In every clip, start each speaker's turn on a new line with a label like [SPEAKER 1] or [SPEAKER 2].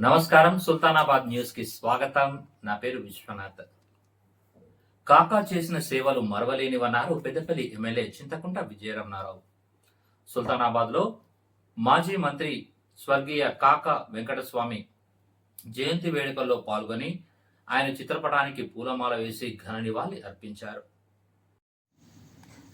[SPEAKER 1] నమస్కారం సుల్తానాబాద్ న్యూస్కి స్వాగతం. నా పేరు విశ్వనాథ్. కాకా చేసిన సేవలు మరవలేనివన్నారు పెద్దపల్లి ఎమ్మెల్యే చింతకుంట విజయరమణారావు. సుల్తానాబాద్లో మాజీ మంత్రి స్వర్గీయ కాకా వెంకటస్వామి జయంతి వేడుకల్లో పాల్గొని ఆయన చిత్రపటానికి పూలమాల వేసి ఘన నివాళి అర్పించారు.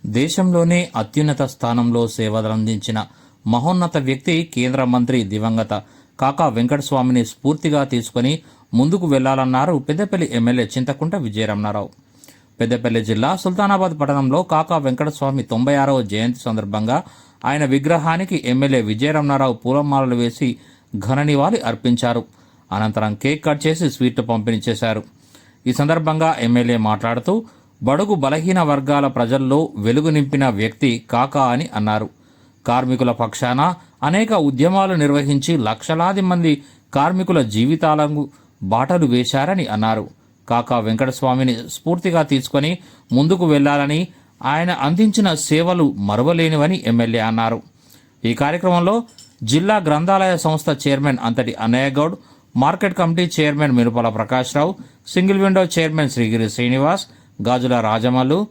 [SPEAKER 1] దేశంలోనే అత్యున్నత స్థానంలో సేవలందించిన మహోన్నత వ్యక్తి కేంద్ర మంత్రి దివంగత కాకా వెంకటస్వామిని స్ఫూర్తిగా తీసుకొని ముందుకు వెళ్ళాలన్నారు పెద్దపల్లి ఎమ్మెల్యే చింతకుంట విజయరమణారావు. పెద్దపల్లి జిల్లా సుల్తానాబాద్ పట్టణంలో కాకా వెంకటస్వామి తొంభై ఆరవ జయంతి సందర్భంగా ఆయన విగ్రహానికి ఎమ్మెల్యే విజయరమణారావు పూలమాలలు వేసి ఘన నివాళి అర్పించారు. అనంతరం కేక్ కట్ చేసి స్వీట్లు పంపిణీ చేశారు. ఈ సందర్భంగా ఎమ్మెల్యే మాట్లాడుతూ బడుగు బలహీన వర్గాల ప్రజల్లో వెలుగు నింపిన వ్యక్తి కాకా అని అన్నారు. కార్మికుల పక్షాన అనేక ఉద్యమాలు నిర్వహించి లక్షలాది మంది కార్మికుల జీవితాలకు బాటలు వేశారని అన్నారు. కాకా వెంకటస్వామిని స్ఫూర్తిగా తీసుకొని ముందుకు వెళ్ళాలని ఆయన అందించిన సేవలు మరువలేనివని ఎమ్మెల్యే అన్నారు. ఈ కార్యక్రమంలో జిల్లా గ్రంథాలయ సంస్థ chairman Anthati Annaiah Goud market committee chairman Minupala Prakashrao single window chairman Srigiri Srinivas Gajula Rajamallu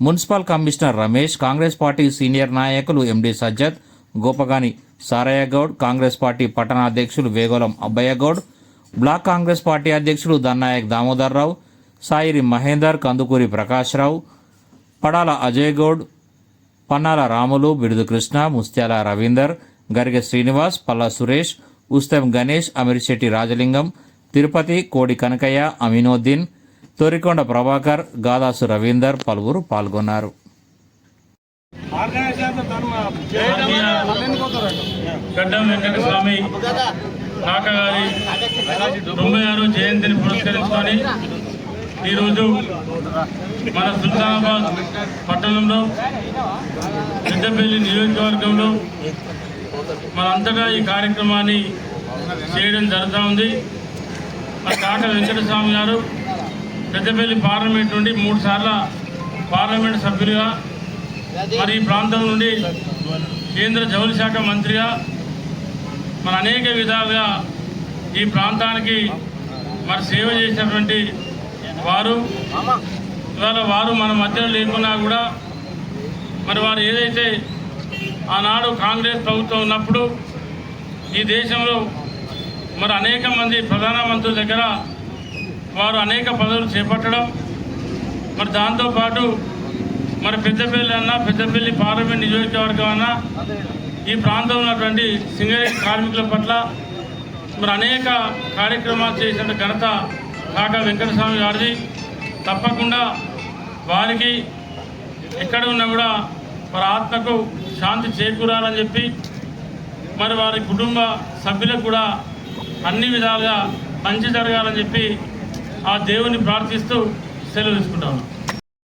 [SPEAKER 1] municipal commissioner Ramesh Congress party senior నాయకులు ఎండి సజ్జద్ గోపగాని సారయ్యగౌడ్ కాంగ్రెస్ పార్టీ పట్టణ అధ్యక్షులు వేగోలం అబ్బయ్యగౌడ్ బ్లాక్ కాంగ్రెస్ పార్టీ అధ్యక్షులు దన్నాయక్ దామోదర్ రావు సాయిరి మహేందర్ కందుకూరి ప్రకాశ్రావు పడాల అజయ్ గౌడ్ పన్నాల రాములు బిడుదు కృష్ణ ముత్యాల రవీందర్ గరిగె శ్రీనివాస్ పల్లా సురేష్ ఉస్తం గణేష్ అమిరిశెట్టి రాజలింగం తిరుపతి కోడి కనకయ్య అమీనుద్దీన్ తొరికొండ ప్రభాకర్ గాదాసు రవీందర్ పలువురు పాల్గొన్నారు.
[SPEAKER 2] గడ్డం వెంకట స్వామి కాక తొంభై ఆరు జయంతిని పురస్కరించుకొని ఈరోజు మన సుల్తానాబాద్ పట్టణంలో పెద్దపల్లి నియోజకవర్గంలో మనంతటా ఈ కార్యక్రమాన్ని చేయడం జరుగుతూ ఉంది. మన కాక వెంకటస్వామి గారు పెద్దపల్లి పార్లమెంట్ నుండి మూడు సార్ల పార్లమెంట్ సభ్యులుగా మరి ఈ ప్రాంతం నుండి కేంద్ర జౌళి శాఖ మంత్రిగా మన అనేక విధాలుగా ఈ ప్రాంతానికి మరి సేవ చేసినటువంటి వారు ఇవాళ వారు మన మధ్యలో లేకున్నా కూడా మరి వారు ఏదైతే ఆనాడు కాంగ్రెస్ ప్రభుత్వం ఉన్నప్పుడు ఈ దేశంలో మరి అనేక మంది ప్రధానమంత్రుల దగ్గర వారు అనేక పదవులు చేపట్టడం మరి దాంతోపాటు మరి పెద్దపల్లి అన్న పెద్దపల్లి పార్లమెంట్ నియోజకవర్గం అన్న ఈ ప్రాంతంలో ఉన్నటువంటి సింగరేణి కార్మికుల పట్ల మరి అనేక కార్యక్రమాలు చేసిన ఘనత కాకా వెంకటస్వామి గారిది. తప్పకుండా వారికి ఎక్కడ ఉన్నా కూడా వారి ఆత్మకు శాంతి చేకూరాలని చెప్పి మరి వారి కుటుంబ సభ్యులకు కూడా అన్ని విధాలుగా మంచి జరగాలని చెప్పి ఆ దేవుని ప్రార్థిస్తూ సెలవు తీసుకుంటా